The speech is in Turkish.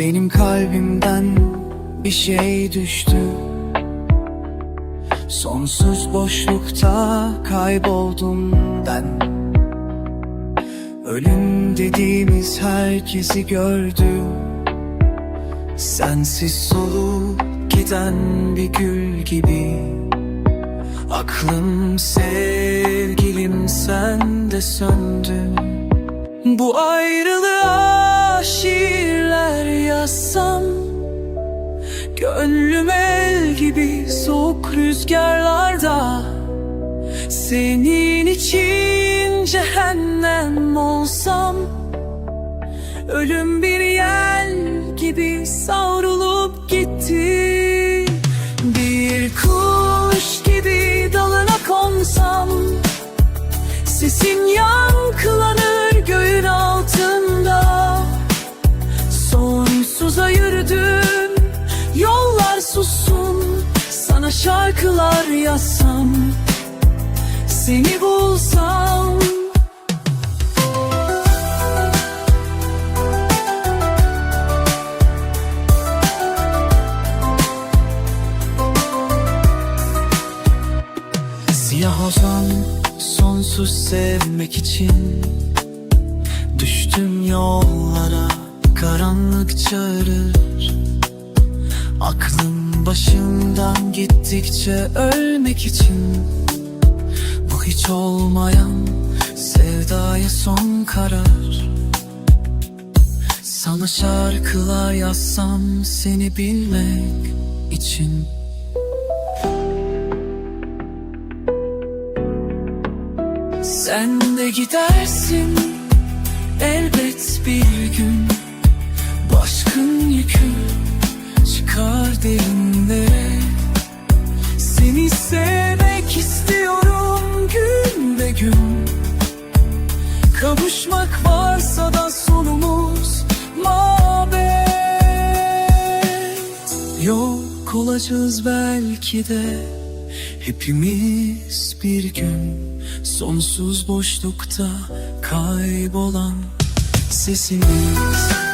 Benim kalbimden bir şey düştü. Sonsuz boşlukta kayboldum ben. Ölüm dediğimiz herkesi gördü. Sensiz solup giden bir gül gibi. Aklım sevgilim sende söndü Bu ayrılığa şiirler rüzgarlarda Senin için cehennem olsam Ölüm bir yel gibi savrulup gitti. Bir kuş gibi dalına konsam Sesin yankılanır Şarkılar yazsam Seni bulsam. Siyah ozan sonsuz sevmek için Düştüm yollara karanlık çağırır Aklım başımdan gittikçe ölmek için Bu hiç olmayan sevdaya son karar. Sana şarkılar yazsam seni bilmek için. Sen de gidersin elbet bir gün. Başkın yükü çıkar derinlere Seni sevmek istiyorum gün be gün. Kavuşmak varsa da sonumuz mabet. Yok olacağız belki de Hepimiz bir gün. Sonsuz boşlukta kaybolan sesimiz